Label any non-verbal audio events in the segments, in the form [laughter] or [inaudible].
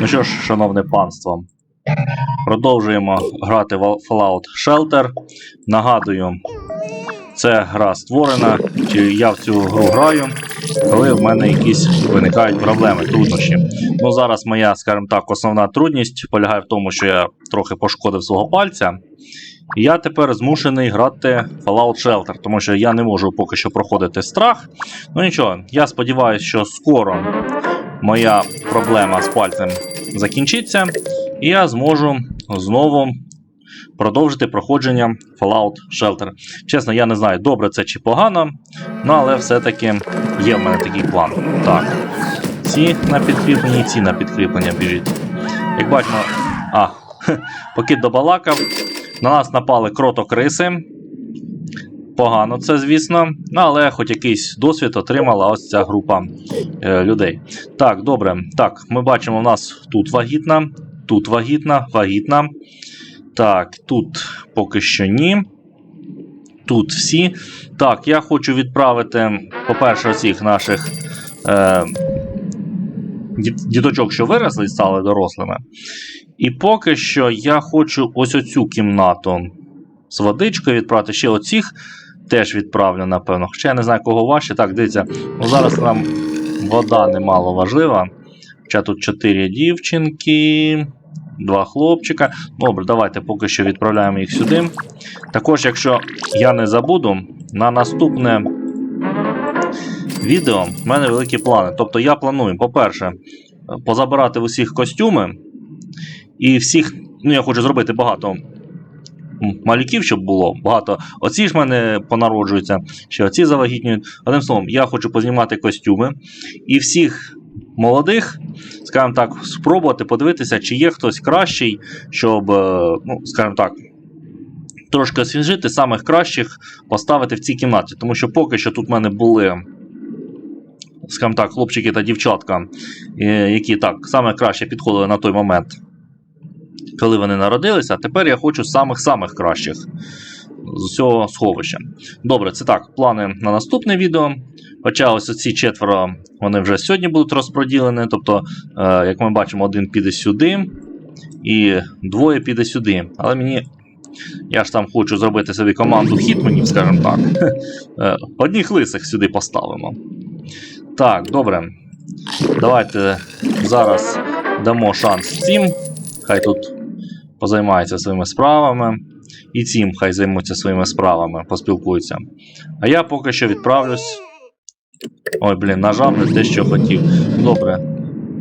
Ну що ж, шановне панство, продовжуємо грати в Fallout Shelter. Нагадую, це гра створена, чи я в цю гру граю, коли в мене якісь виникають проблеми, труднощі. Ну зараз моя, скажімо так, основна трудність полягає в тому, що я трохи пошкодив свого пальця. І я тепер змушений грати Fallout Shelter, тому що я не можу поки що проходити страх. Ну нічого, я сподіваюся, що скоро моя проблема з пальцем закінчиться, і я зможу знову продовжити проходження Fallout Shelter. Чесно, я не знаю, добре це чи погано, ну але все-таки є в мене такий план. Так. Ці на підкріплення, і ці на підкріплення біжіть. Як бачимо, а, [laughs] поки добалакав, на нас напали кротокриси. Погано це, звісно, ну, але хоч якийсь досвід отримала ось ця група е, людей. Так, добре. Так, ми бачимо, у нас тут вагітна, тут вагітна, вагітна. Так, тут поки що ні. Тут всі. Так, я хочу відправити, по-перше, всіх наших е, діточок, що виросли і стали дорослими. І поки що я хочу ось оцю кімнату з водичкою відправити. Ще оцих теж відправлю, напевно. Хоча я не знаю, кого важче. Так, дивіться, ну зараз нам вода немало важлива. Хоча тут 4 дівчинки, 2 хлопчика. Добре, давайте поки що відправляємо їх сюди. Також, якщо я не забуду, на наступне відео в мене великі плани. Тобто я планую, по-перше, позабирати в усіх костюми. І всіх, ну я хочу зробити багато малюків, щоб було багато. Оці ж в мене понароджуються, ще оці завагітнюють. Одним словом, я хочу познімати костюми і всіх молодих, скажімо так, спробувати подивитися, чи є хтось кращий, щоб, е, ну, скажімо так, трошки освіжити самих кращих поставити в цій кімнаті. Тому що поки що тут в мене були. Скажімо так, хлопчики та дівчатка, е, які так саме краще підходили на той момент коли вони народилися, а тепер я хочу самих-самих кращих з цього сховища. Добре, це так, плани на наступне відео. Хоча ось ці четверо вони вже сьогодні будуть розподілені. Тобто, е, як ми бачимо, один піде сюди і двоє піде сюди. Але мені. Я ж там хочу зробити собі команду хітменів, скажімо так. [laughs] Е, Одних лисих сюди поставимо. Так, добре. Давайте зараз дамо шанс цим. Хай тут позаймаються своїми справами. І цим хай займуться своїми справами, поспілкуються. А я поки що відправлюсь. Ой, блін, нажав не те, що хотів. Добре.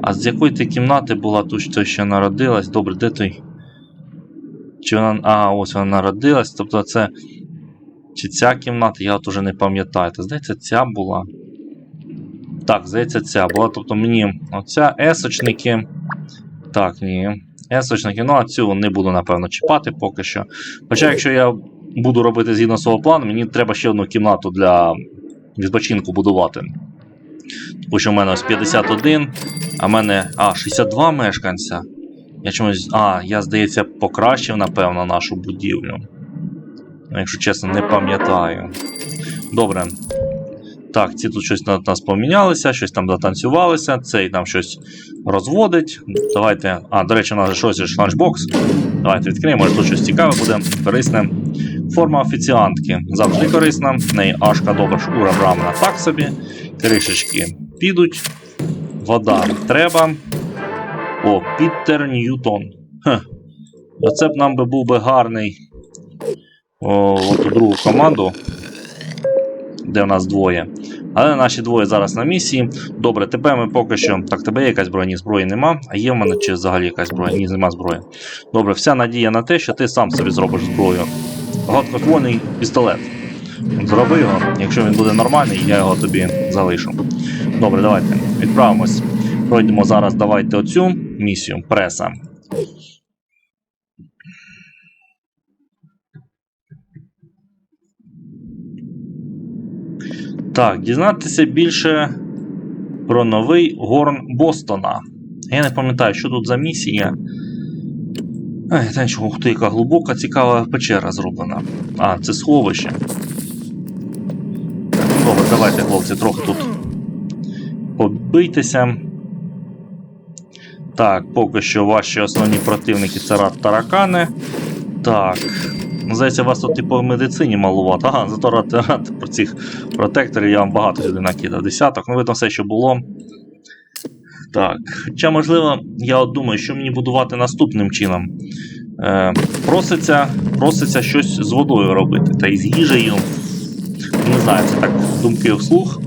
А з якої ти кімнати була тут, що ще народилась? Добре, де той? Чи вона. А, ось вона народилась. Тобто це. Чи ця кімната, я от уже не пам'ятаю. Та здається, ця була. Так, здається, ця була. Тобто мені оця есочники. Так, ні. Есочники, ну а цю не буду, напевно, чіпати поки що. Хоча, якщо я буду робити згідно свого плану, мені треба ще одну кімнату для відпочинку будувати. Тому що в мене ось 51, а в мене. А, 62 мешканця. Я чомусь. А, я, здається, покращив, напевно, нашу будівлю. Ну, якщо чесно, не пам'ятаю. Добре. Так, ці тут щось на нас помінялися, щось там дотанцювалися, цей там щось розводить. Давайте. А, до речі, у нас щось ж ланчбокс. Давайте відкриємо, може тут щось цікаве буде, корисне. Форма офіціантки завжди корисна. В неї ашка добра шкура брамена так собі. Кришечки підуть. Вода треба. О, Пітер Ньютон. Хе. Оце б нам би був би гарний. О, от у другу команду де в нас двоє. Але наші двоє зараз на місії. Добре, тепер ми поки що. Так, тебе якась зброя? Ні, зброї нема. А є в мене чи взагалі якась зброя? Ні, нема зброї. Добре, вся надія на те, що ти сам собі зробиш зброю. Гладкоствольний пістолет. Зроби його, якщо він буде нормальний, я його тобі залишу. Добре, давайте відправимось. Пройдемо зараз, давайте оцю місію преса. Так, дізнатися більше про новий горн Бостона. Я не пам'ятаю, що тут за місія. Ай, та нічого, ух ти, яка глибока, цікава печера зроблена. А, це сховище. Добре, давайте, хлопці, трохи тут побийтеся. Так, поки що ваші основні противники це рад таракани. Так. Ну, Здається, вас тут типу в медицині малувато. Ага, зато рад, рад про цих протекторів я вам багато сюди накидав. Десяток. Ну, видно все, що було. Так. Хоча, можливо, я от думаю, що мені будувати наступним чином. Е, проситься, проситься щось з водою робити, та й з їжею. Не знаю, це так думки вслух.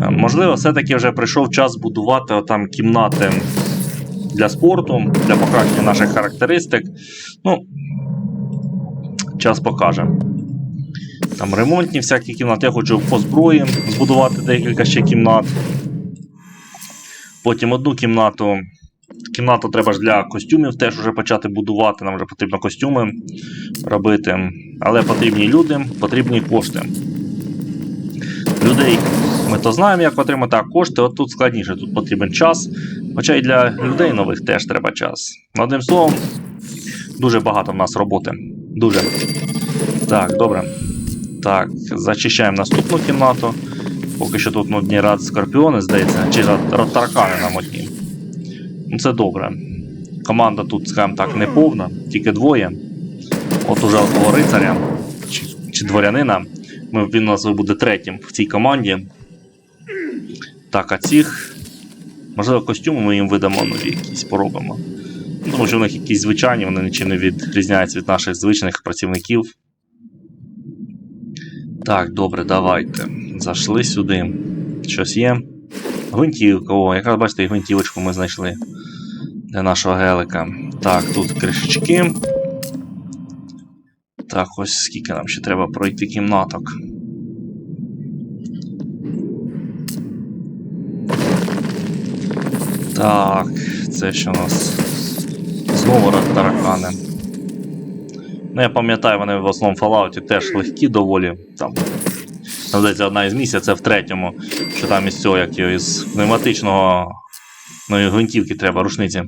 Е, Можливо, все-таки вже прийшов час будувати там кімнати для спорту, для покращення наших характеристик. Ну, час покаже. Там ремонтні всякі кімнати. Я хочу по зброї збудувати декілька ще кімнат. Потім одну кімнату. Кімнату треба ж для костюмів теж вже почати будувати. Нам вже потрібно костюми робити. Але потрібні люди, потрібні кошти. Людей ми то знаємо, як отримати, а кошти от тут складніше, тут потрібен час. Хоча і для людей нових теж треба час. Одним словом, дуже багато в нас роботи. Дуже. Так, добре. Так, зачищаємо наступну кімнату. Поки що тут ну, одні рад скорпіони, здається, чи рад, рад таракани нам одні. Ну, це добре. Команда тут, скажімо так, не повна, тільки двоє. От уже того рицаря чи, чи дворянина. Ми, він у нас буде третім в цій команді. Так, а цих. Можливо, костюми ми їм видамо нові якісь поробимо. Тому що в них якісь звичайні, вони нічим не відрізняються від наших звичних працівників. Так, добре, давайте. Зайшли сюди. Щось є. Гвинтівка, о, якраз бачите, і гвинтівочку ми знайшли для нашого гелика. Так, тут кришечки. Так, ось скільки нам ще треба пройти кімнаток. Так, це що у нас? Рад таракани. Ну, я пам'ятаю, вони в основному Fallout теж легкі доволі. Там, здається, одна із місій, це в третьому, що там із цього, як його із пневматичного ну, гвинтівки треба рушниці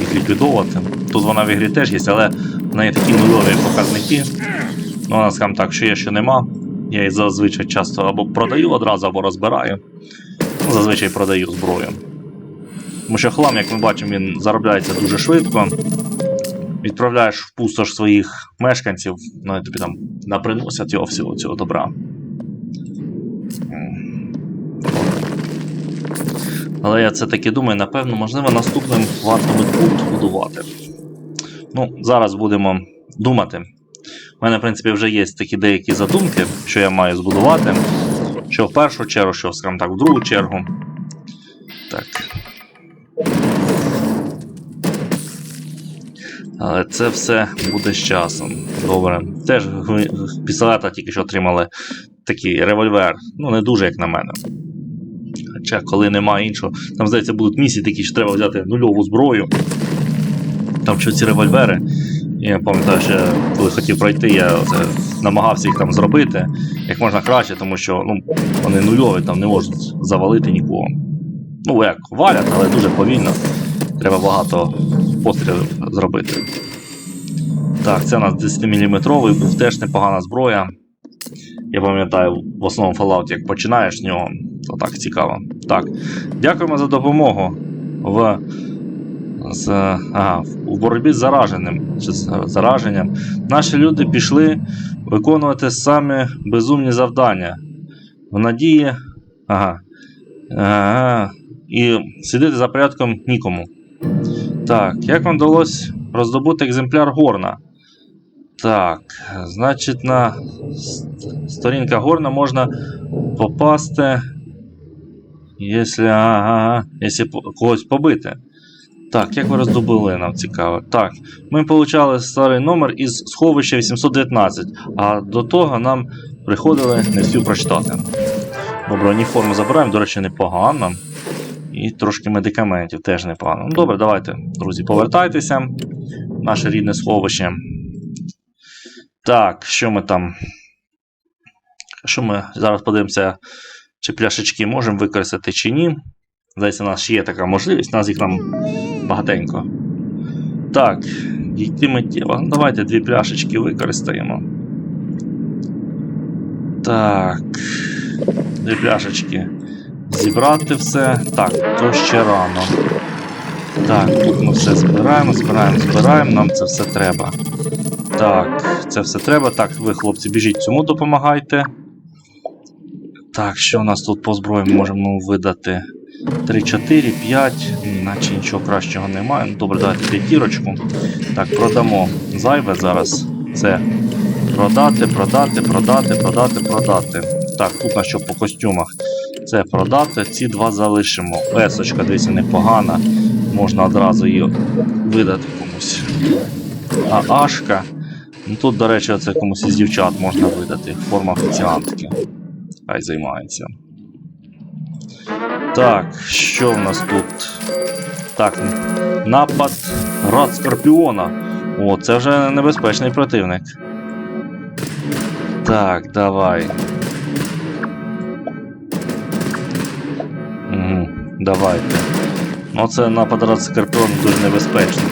їх ліквідовувати. Тут вона в ігрі теж є, але в неї такі нульові показники. Ну, вона, скажімо так, що є, що нема. Я її зазвичай часто або продаю одразу, або розбираю. Ну, зазвичай продаю зброю. Тому що хлам, як ми бачимо, він заробляється дуже швидко. Відправляєш в пустош своїх мешканців, ну і тобі там наприносять його всього цього добра. Але я це таки думаю, напевно, можливо, наступним варто би пункт будувати. Ну, зараз будемо думати. У мене, в принципі, вже є такі деякі задумки, що я маю збудувати. Що в першу чергу, що, скажімо так, в другу чергу. Так. Але це все буде з часом. Добре. Теж пістолета тільки що отримали такий револьвер. Ну, не дуже, як на мене. Хоча, коли немає іншого, там, здається, будуть місії такі, що треба взяти нульову зброю. Там що ці револьвери. Я пам'ятаю, що коли хотів пройти, я намагався їх там зробити як можна краще, тому що ну, вони нульові, там не можуть завалити нікого. Ну, як валять, але дуже повільно. Треба багато пострілів зробити. Так, це у нас 10-мм, був теж непогана зброя. Я пам'ятаю, в основному Fallout, як починаєш з нього, то так цікаво. Так. Дякуємо за допомогу в, з, ага, в боротьбі з зараженим. Чи з зараженням. Наші люди пішли виконувати самі безумні завдання. В надії. Ага. Ага. І слідити за порядком нікому. Так, як вам вдалося роздобути екземпляр горна? Так, значить, на сторінка горна можна попасти, якщо, ага, якщо когось побити. Так, як ви роздобули, нам цікаво. Так, ми отримали старий номер із сховища 819, а до того нам приходили не всю прочитати. Добре, уніформу забираємо, до речі, непогано. І трошки медикаментів теж непогано. Ну, добре, давайте, друзі, повертайтеся наше рідне сховище. Так, що ми там? Що ми зараз подивимося, чи пляшечки можемо використати чи ні. Здається, у нас ще є така можливість, у нас їх там багатенько. Так, дійти миттєво. Ну, Давайте дві пляшечки використаємо. Так. Дві пляшечки. Зібрати все. Так, то ще рано. Так, тут ми все збираємо, збираємо, збираємо, нам це все треба. Так, це все треба. Так, ви, хлопці, біжіть цьому допомагайте. Так, що у нас тут по зброї можемо видати? 3, 4, 5, наче нічого кращого немає. Ну, добре, давайте п'ятірочку. Так, продамо зайве зараз. Це продати, продати, продати, продати, продати. Так, тут на що по костюмах. Це продати, ці два залишимо. Весочка, дивіться, непогана. Можна одразу її видати комусь. А Ашка. Ну тут, до речі, це комусь із дівчат можна видати. Форма офіціантки. Хай займається. Так, що в нас тут? Так, напад рад Скорпіона. О, це вже небезпечний противник. Так, давай. Давайте. Ну, це напад рад Скорпіона дуже небезпечний.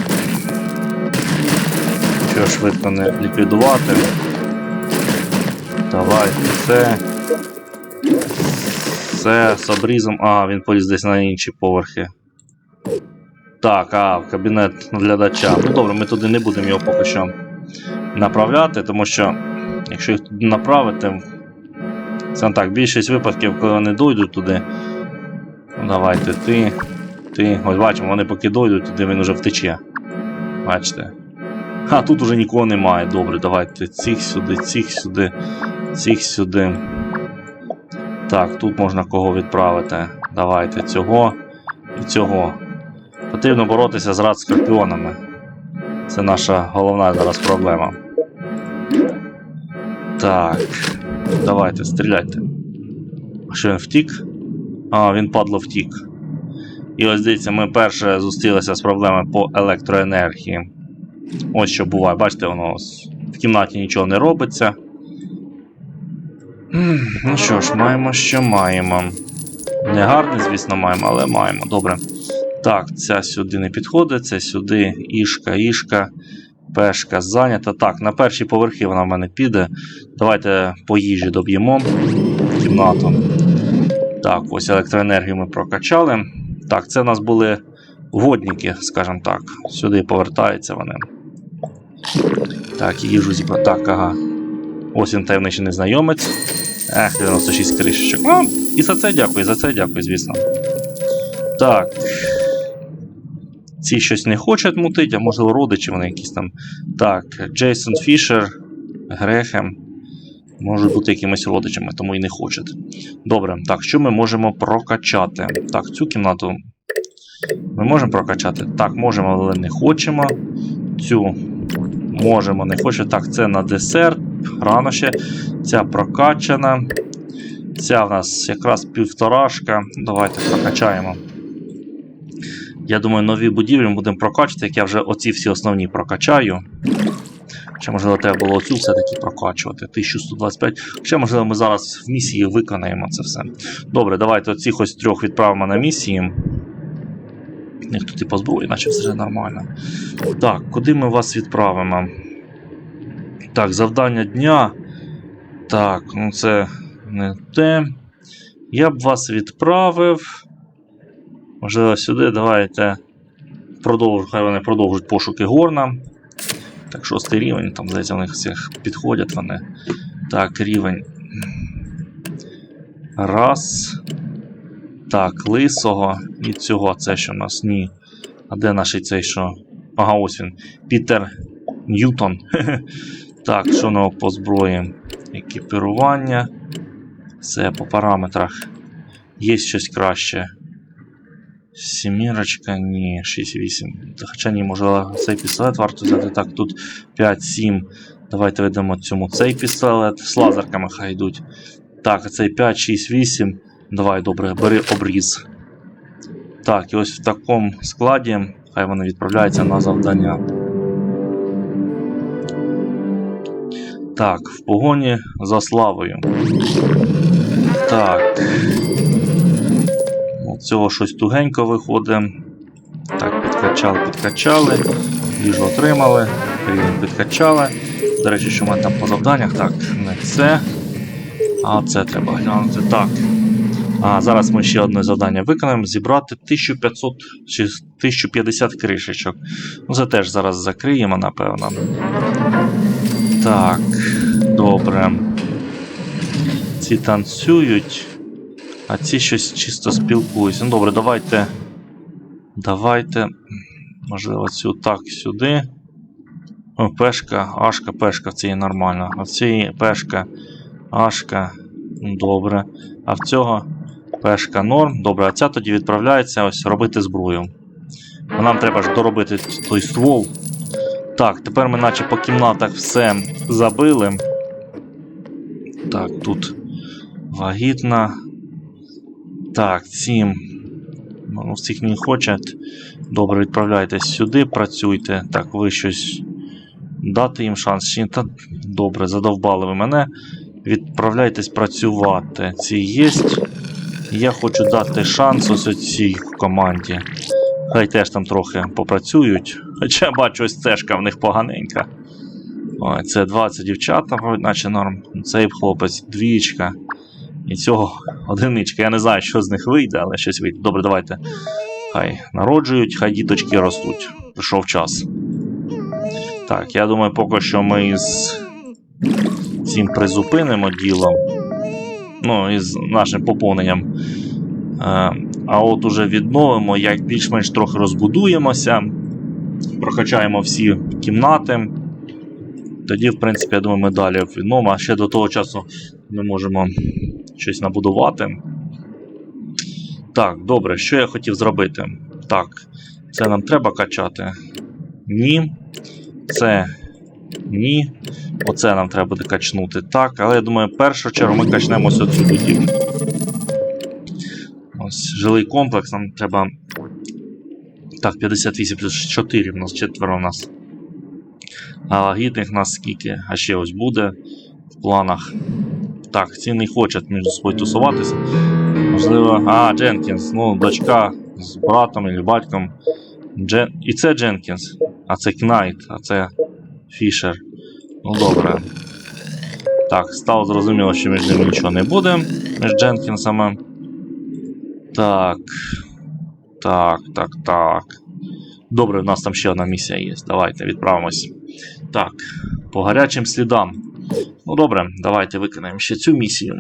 Що швидко не ліквідувати. Давайте це. Це з обрізом. А, він поліз десь на інші поверхи. Так, а, кабінет наглядача. Ну добре, ми туди не будемо його поки що направляти, тому що якщо їх туди направити. Це так, більшість випадків, коли вони дойдуть туди. Ну, давайте ти. Ти. Ось бачимо, вони поки дойдуть туди, він уже втече. Бачите? А, тут уже нікого немає. Добре, давайте цих сюди, цих сюди, цих сюди. Так, тут можна кого відправити. Давайте цього і цього. Потрібно боротися з рад скорпіонами. Це наша головна зараз проблема. Так. Давайте, стріляйте. А Що він втік? А, він падло втік. І ось дивіться, ми перше зустрілися з проблемами по електроенергії. Ось що буває, бачите, воно в кімнаті нічого не робиться. Ну що ж, маємо, що маємо. Не гарний, звісно, маємо, але маємо. Добре. Так, ця сюди не підходить, це сюди ішка, ішка, пешка зайнята. Так, на перші поверхи вона в мене піде. Давайте по їжі доб'ємо кімнату. Так, ось електроенергію ми прокачали. Так, це в нас були водники, скажімо так. Сюди повертаються вони. Так, їжу зібрати. Так, ага. Ось він таємничий незнайомець. Ех, 96 кришечок. Ну, і за це дякую, за це дякую, звісно. Так. Ці щось не хочуть мутити, а можливо родичі вони якісь там. Так, Джейсон Фішер, Грехем. Можуть бути якимись родичами, тому і не хочуть. Добре, так, що ми можемо прокачати? Так, цю кімнату ми можемо прокачати? Так, можемо, але не хочемо. Цю можемо, не хочемо. Так, це на десерт. Рано ще. Ця прокачана. Ця в нас якраз півторашка. Давайте прокачаємо. Я думаю, нові будівлі ми будемо прокачувати, як я вже оці всі основні прокачаю. Ще, можливо, треба було оцю все-таки прокачувати. 1125. Ще, можливо, ми зараз в місії виконаємо це все. Добре, давайте оцих ось трьох відправимо на місії. У них тут і зброї, наче все нормально. Так, куди ми вас відправимо? Так, завдання дня. Так, ну це не те. Я б вас відправив. Можливо, сюди давайте. Продовж, хай вони продовжують пошуки горна. Так, шостий рівень, там, здається, у них всіх підходять вони. Так, рівень. Раз. Так, лисого і цього. Це що у нас? Ні. А де наш цей що? Ага, ось він. Пітер Ньютон. [laughs] Так, що в нього по зброї? Екіпірування. Все по параметрах. Є щось краще. Сімірочка, ні, 6-8. Хоча ні, може цей пістолет варто взяти. Так, тут 5-7. Давайте ведемо цьому цей пістолет. З лазерками хай йдуть. Так, цей 5, 6, 8. Давай, добре, бери обріз. Так, і ось в такому складі. Хай вони відправляються на завдання. Так, в погоні за славою. Так. Цього щось тугенько виходить. Так, підкачали, підкачали. Їжу отримали. Рівень підкачали. До речі, що в мене там по завданнях? Так, не це. А це треба глянути. Так. А зараз ми ще одне завдання виконаємо: зібрати 1500 чи 1050 кришечок. Ну, це теж зараз закриємо, напевно. Так, добре. Ці танцюють, а ці щось чисто спілкуються. Ну добре, давайте. Давайте. Можливо, цю так сюди. О, пешка, ашка, пешка, це є нормально. А в цій пешка, ашка. ну, Добре. А в цього пешка норм. Добре, а ця тоді відправляється ось робити зброю. Бо нам треба ж доробити той ствол. Так, тепер ми наче по кімнатах все забили. Так, тут вагітна. Так, ці. Ну, всіх не хочуть. Добре, відправляйтесь сюди, працюйте. Так, ви щось дати їм шанс. Чи... Та, добре, задовбали ви мене. Відправляйтесь працювати. Ці є. Я хочу дати шанс ось цій команді. Хай теж там трохи попрацюють. Хоча бачу, ось цешка в них поганенька. Ой, це 20 дівчат, наче норм. Цей хлопець, двічка. І цього одиничка. Я не знаю, що з них вийде, але щось вийде. Добре, давайте. Хай народжують, хай діточки ростуть. Прийшов час. Так, я думаю, поки що ми з цим призупинимо діло. Ну, із нашим поповненням. Е, а от уже відновимо, як більш-менш трохи розбудуємося, прокачаємо всі кімнати. Тоді, в принципі, я думаю, ми далі відновимо. А ще до того часу ми можемо щось набудувати. Так, добре, що я хотів зробити? Так, це нам треба качати. Ні. Це ні. Оце нам треба буде качнути. Так, але я думаю, першу чергу ми качнемо ось цю будівлю. Ось жилий комплекс, нам треба. Так, 58 плюс 4 в нас, четверо в нас. А вагітних нас скільки? А ще ось буде в планах. Так, ці не хочуть між собою тусуватися. Можливо. А, Дженкінс. Ну, дочка з братом і батьком. Джен... І це Дженкінс. А це Кнайт, а це Фішер. Ну добре. Так, стало зрозуміло, що між ними нічого не буде, між Дженкінсами. Так. Так, так, так. Добре, у нас там ще одна місія є. Давайте відправимось. Так, по гарячим слідам. Ну добре, давайте виконаємо ще цю місію.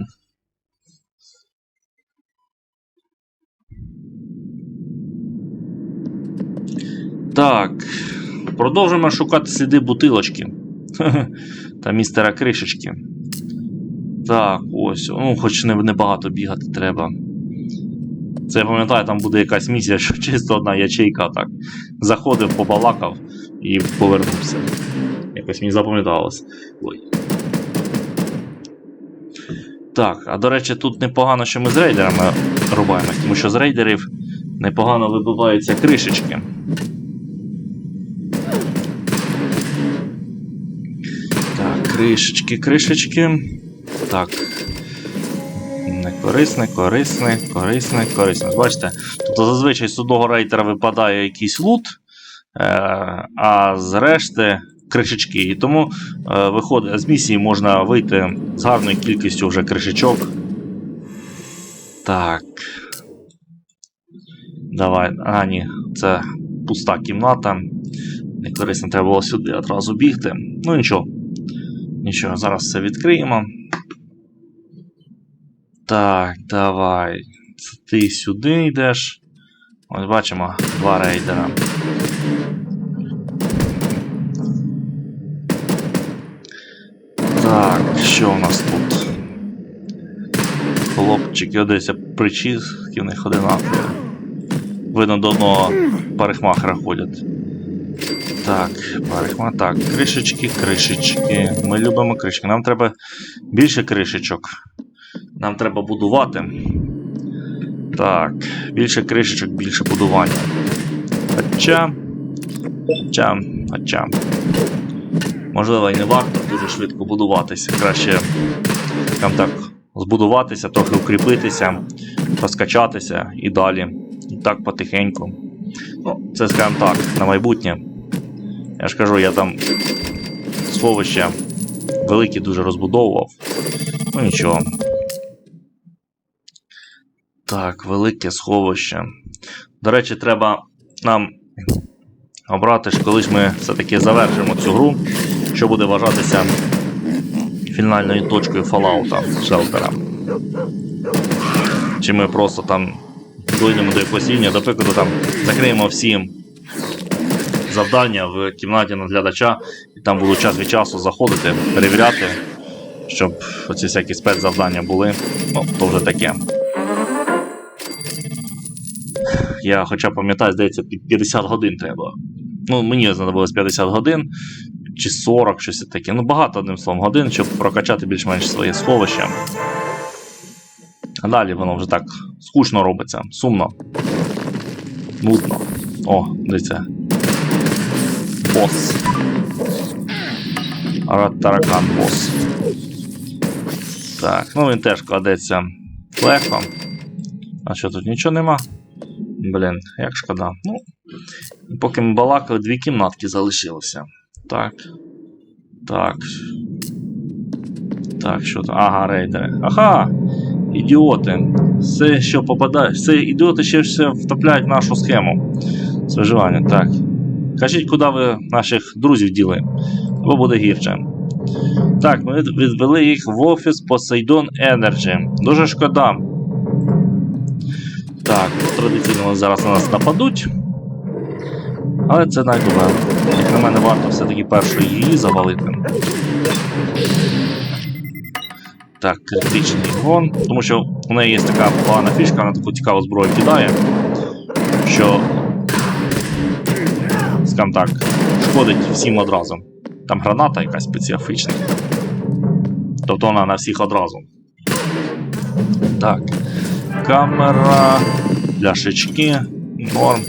Так. Продовжуємо шукати сліди бутилочки. [laughs] Та містера кришечки. Так, ось. Ну, хоч не, небагато бігати треба. Це я пам'ятаю, там буде якась місія, що [laughs] чисто одна ячейка так. Заходив, побалакав і повернувся. Якось мені запам'яталось. Ой. Так, а до речі, тут непогано, що ми з рейдерами рубаємось, тому що з рейдерів непогано вибиваються кришечки. Так, кришечки, кришечки. Так. Не корисне, корисне, корисне, корисне. Бачите? Тобто зазвичай з одного рейтера випадає якийсь лут, е- а з решти кришечки. І тому е- виходить, з місії можна вийти з гарною кількістю вже кришечок. Так. Давай. А, ні, це пуста кімната. Не корисно, треба було сюди одразу бігти. Ну нічого. Нічого, зараз все відкриємо. Так, давай. Ти сюди йдеш. Ось бачимо два рейдера. Що у нас тут? Хлопчики, десь причіски в них одинакові. Видно, до одного парикмахера ходять. Так, парикма. Так, кришечки, кришечки. Ми любимо кришечки. Нам треба більше кришечок. Нам треба будувати. Так, більше кришечок, більше будування. Хоча. Хоча. Хоча. Можливо, і не варто дуже швидко будуватися. Краще скажімо так, збудуватися, трохи укріпитися, розкачатися і далі. І так потихеньку. Ну, це, скажімо так, на майбутнє. Я ж кажу, я там сховище велике дуже розбудовував. Ну нічого. Так, велике сховище. До речі, треба нам обрати коли ж ми все-таки завершимо цю гру, що буде вважатися фінальною точкою Fallout шелтера. Чи ми просто там дойдемо до якогось рівня, до прикладу, там закриємо всі завдання в кімнаті наглядача, і там буду час від часу заходити, перевіряти, щоб оці всякі спецзавдання були. Ну, то вже таке. Я хоча пам'ятаю, здається, під 50 годин треба. Ну, мені знадобилось 50 годин чи 40, щось таке. Ну, багато одним словом годин, щоб прокачати більш-менш своє сховище. А далі воно вже так скучно робиться, сумно. Нудно. О, дивіться. Бос. Таракан бос. Так, ну він теж кладеться легко. А що тут нічого нема? Блін, як шкода. Ну, поки ми балакали, дві кімнатки залишилося. Так. Так. Так, що там? Ага, рейдери. Ага! Ідіоти. Все, що попадає. Все, ідіоти ще все втопляють в нашу схему з. Так. Кажіть, куди ви наших друзів діли? Або буде гірше. Так, ми від- відвели їх в офіс Poseidon Energy. Дуже шкода. Так, традиційно зараз на нас нападуть. Але це найдобре. Як на мене, варто все-таки першу її завалити. Так, критичний гон. Тому що у неї є така погана фішка, вона таку цікаву зброю кидає, що, скажімо так, шкодить всім одразу. Там граната якась специфічна. Тобто вона на всіх одразу. Так. Камера, пляшечки, норм.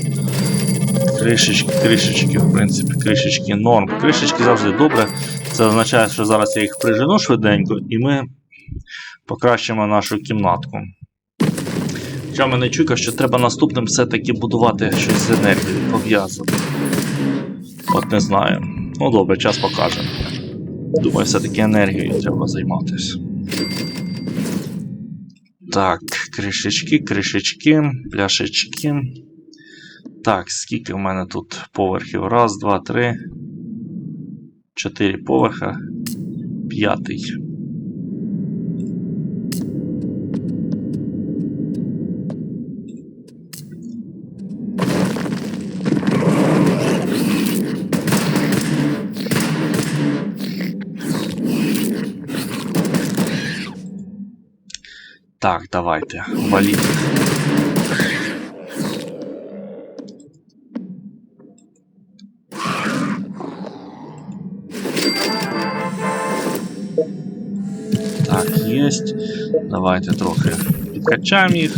Кришечки, кришечки, в принципі, кришечки норм. Кришечки завжди добре. Це означає, що зараз я їх прижену швиденько, і ми покращимо нашу кімнатку. Хоча мене чуйка, що треба наступним все-таки будувати щось з енергією пов'язане. От не знаю. Ну добре, час покаже. Думаю, все-таки енергією треба займатися. Так, кришечки, кришечки, пляшечки. Так, скільки в мене тут поверхів? Раз, два, три. Чотири поверха. П'ятий. Так, давайте. Валіть. Давайте трохи підкачаємо їх.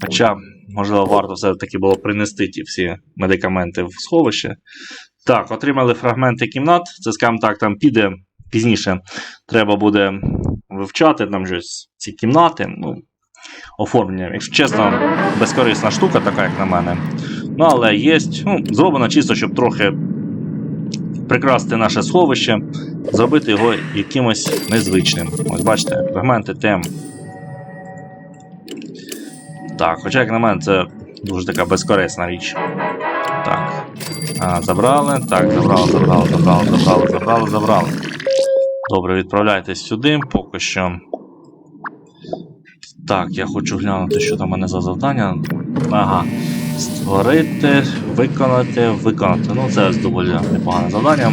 Хоча, можливо, варто все-таки було принести ті всі медикаменти в сховище. Так, отримали фрагменти кімнат. Це, скажімо так, там піде пізніше. Треба буде вивчати там щось ці кімнати. Ну, оформлення. Якщо чесно, безкорисна штука, така, як на мене. Ну, але є. Ну, зроблено чисто, щоб трохи прикрасити наше сховище, зробити його якимось незвичним. Ось бачите, фрагменти тем. Так, хоча, як на мене, це дуже така безкорисна річ. Так. А, забрали. Так, забрали, забрали, забрали, забрали, забрали, забрали. Добре, відправляйтесь сюди, поки що. Так, я хочу глянути, що там у мене за завдання. Ага. Створити, виконати, виконати. Ну, це доволі непогане завдання.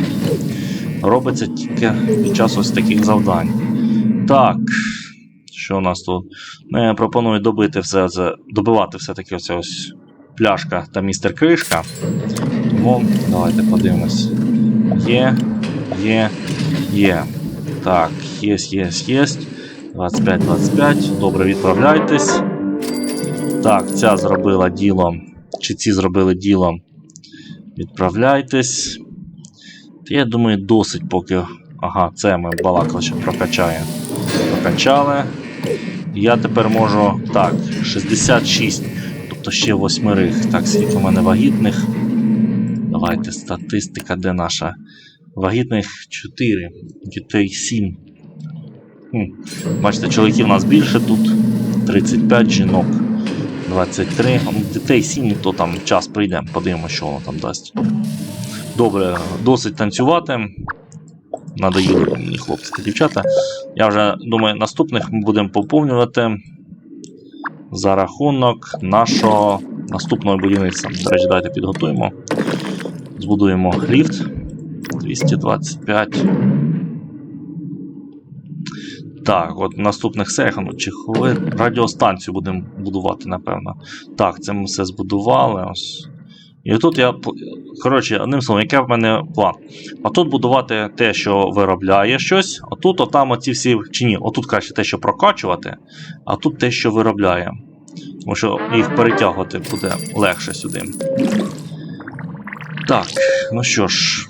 Робиться тільки під час ось таких завдань. Так. Що у нас тут? Ну, я пропоную добити все це, добивати все-таки ось пляшка та містер Кришка. Тому давайте подивимось. Є, є, є. Так, є, є, є. 25, 25. Добре, відправляйтесь. Так, ця зробила діло. Чи ці зробили діло? Відправляйтесь. Я думаю, досить поки. Ага, це ми балакали, що прокачає. Прокачали. Я тепер можу. Так, 66. Тобто ще восьмерих. Так, скільки у мене вагітних. Давайте статистика, де наша? Вагітних 4, дітей 7. Хм. Бачите, чоловіків у нас більше тут. 35 жінок. 23. Ну, Дітей 7, то там час прийде, подивимося, що воно там дасть. Добре, досить танцювати. Надоїли мені хлопці та дівчата. Я вже думаю, наступних ми будемо поповнювати за рахунок нашого наступного будівництва. До речі, давайте підготуємо. Збудуємо ліфт 225. Так, от в наступних серіях, ну, чехли, радіостанцію будемо будувати, напевно. Так, це ми все збудували. Ось. І тут я. Коротше, одним словом, який в мене план? А тут будувати те, що виробляє щось, а тут отам оці всі. Чи ні, отут краще те, що прокачувати, а тут те, що виробляє. Тому що їх перетягувати буде легше сюди. Так, ну що ж.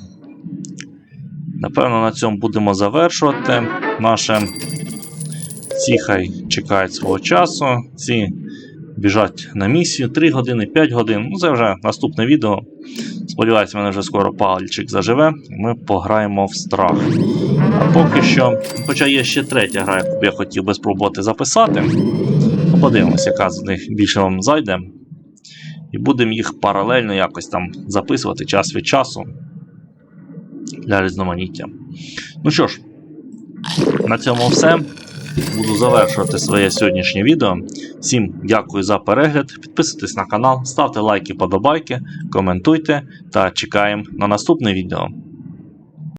Напевно, на цьому будемо завершувати наше. Ці хай чекають свого часу. Ці біжать на місію 3 години, 5 годин. Ну, це вже наступне відео. Сподіваюся, мене вже скоро пальчик заживе, і ми пограємо в страх. А поки що, хоча є ще третя гра, яку я хотів би спробувати записати. Ну, подивимося, яка з них більше вам зайде. І будемо їх паралельно якось там записувати час від часу для різноманіття. Ну що ж, на цьому все. Буду завершувати своє сьогоднішнє відео. Всім дякую за перегляд. Підписуйтесь на канал, ставте лайки, подобайки, коментуйте та чекаємо на наступне відео.